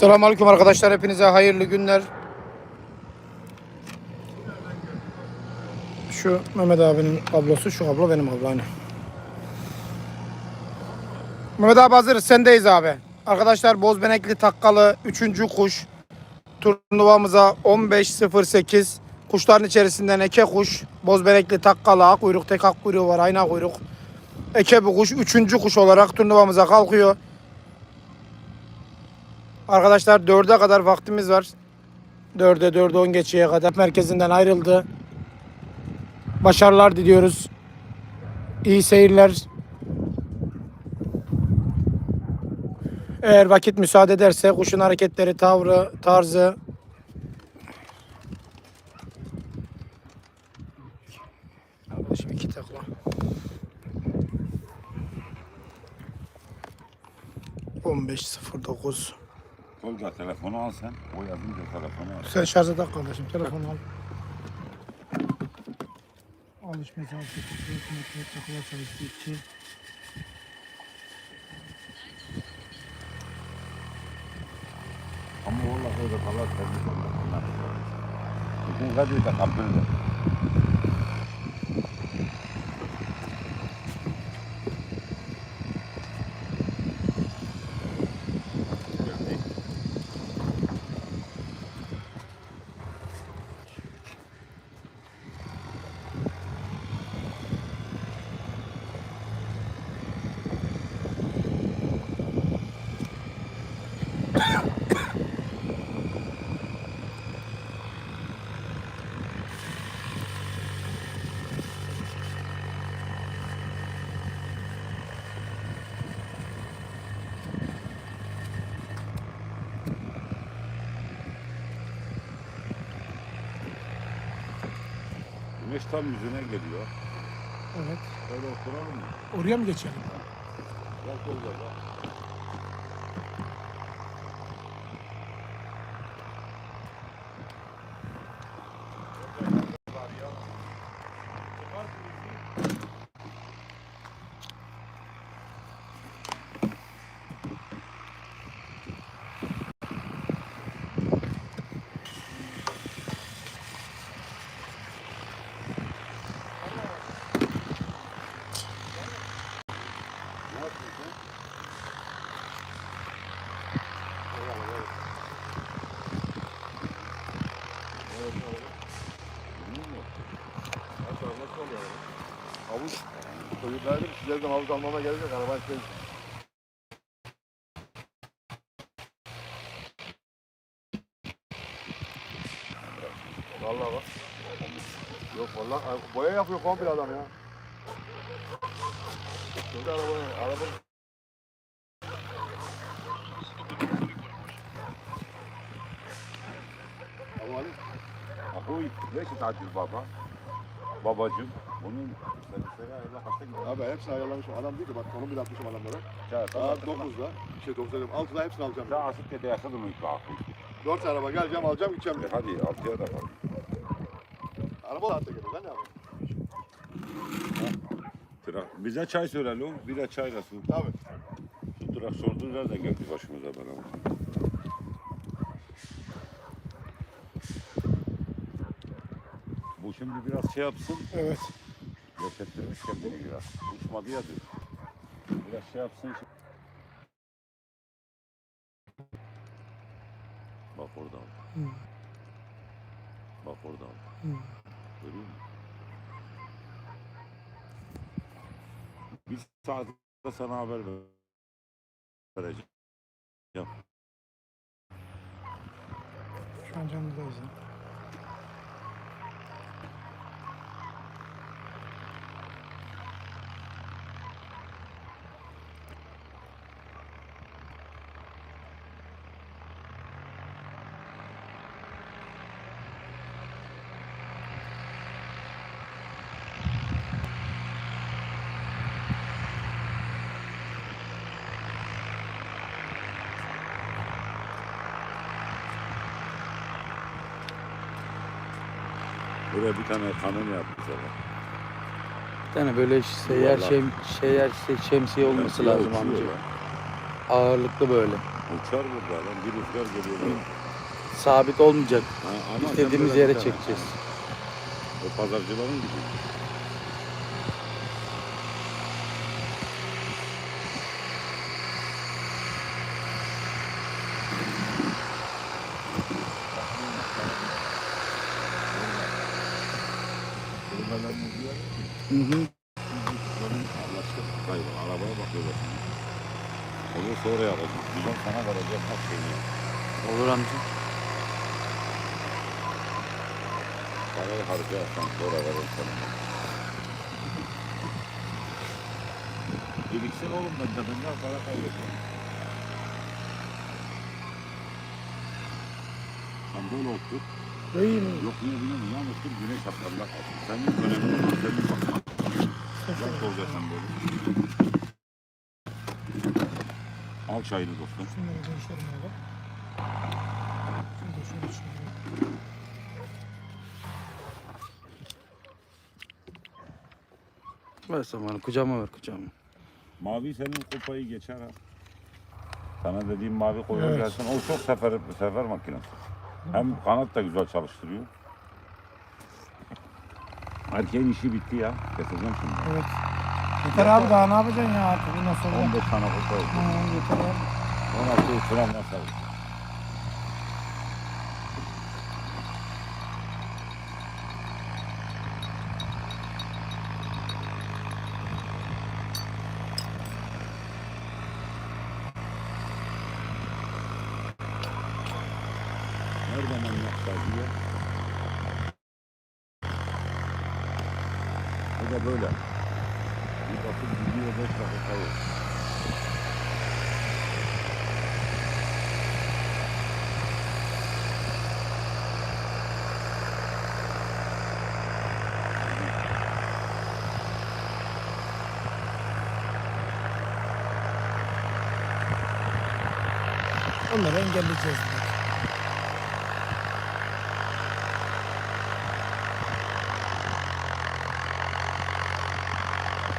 Selamünaleyküm arkadaşlar. Hepinize hayırlı günler. Şu Mehmet abinin ablası, şu abla benim abla hani. Mehmet abi hazırız. Sendeyiz abi. Arkadaşlar Bozbenekli Takkalı 3. kuş. Turnuvamıza 15.08. Kuşların içerisinden eke kuş. Bozbenekli Takkalı ak kuyruk, tek ak kuyruğu var. Ayna kuyruk. Eke bu kuş. Üçüncü kuş olarak turnuvamıza kalkıyor. Arkadaşlar 4'e kadar vaktimiz var. 4'e 4'e 10 geçeye kadar merkezinden ayrıldı. Başarılar diliyoruz. İyi seyirler. Eğer vakit müsaade ederse kuşun hareketleri, tavrı, tarzı Arkadaşım iki takla. On beş sıfır dokuz. Tolga telefonu al sen. O yazınca telefonu al. Sen şarja tak kardeşim. Telefonu al. Alış mesafesi 44 metre takıla sayısı 2. Ama valla öyle oldu. Bugün Kadir'de kampırdı. Güneş tam yüzüne geliyor. Evet. Böyle oturalım mı? Oraya mı geçelim? Bak. Ne yapıyorsun? Havuz çocuklarım sizlerden havuz almama gerek yok. Arabayı şey. Vallahi bak. Yok vallahi boya yapıyor komple adam ya. Şurada araba, araba. Ahuy, ne ki tatil baba? Babacım, bunun Seni ayarla kaçta gidiyor? Abi hepsini ayarlamışım. Adam diyor ki bak konum bile atmışım adamlara. Saat Saat 9'da. Şey 9'da diyorum. 6'da hepsini alacağım. Daha asık dede yakaladım ilk bakı. 4 araba geleceğim alacağım gideceğim. E hadi altıya da bak. Araba da hatta geliyor. Ben ne yapayım? Trak, bize çay söyle lan. Bir de çay nasıl? Tabii. Şu trak sordu nereden geldi başımıza bana? Bu şimdi biraz şey yapsın. Evet. Göstermiş kendini biraz. Uçmadı ya diyor. Biraz şey yapsın. Bak orada. Hı. Bak orada. Hı. Bir saatte sana haber ver- vereceğim. Şu an canlıdayız. ya. Buraya bir tane kanun yapmışlar. Bir tane böyle seyyar Yuvarlak. şem, seyyar şey- şemsiye olması Şemsiye lazım uçuyor amca. Ağırlıklı böyle. Uçar burada lan. Bir rüzgar geliyor. Sabit olmayacak. Ha, ama sen İstediğimiz böyle yere bir tane- çekeceğiz. O pazarcıların gibi. Bunlardan diyor. Hı hı. Anlaştık. Hayır, arabaya bakıyorlar. Onu sonra yapacağız. Milyon sana vereceğim her şeyini. Olur amca. Parayı harcarsan sonra veririm sana. Oğlum ben ben para kaybetmem. Sen böyle. İyi mi? Yok niye biliyor musun? Yalnız dur güneş kalsın. Senin önemli olan senin bakmak. Uzak olacaksın böyle. Al çayını dostum. Şunları görüşelim abi. Şunu da şöyle şöyle. Ver zamanı. Kucağıma ver kucağıma. Mavi senin kupayı geçer ha. Sana dediğim mavi koyun Evet. gelsin. O çok sefer sefer makinesi. Hem kanat da güzel çalıştırıyor. Erkeğin işi bitti ya. Keseceğim şimdi. Evet. Yeter abi daha ne yapacaksın ya artık bundan sonra? 15 tane. Ha, yeter abi. 16 uçuran nasıl? Nereden anlatsa diye. Bu da böyle. Bir bakıp gidiyor 5 dakika yok. Onları engelleyeceğiz.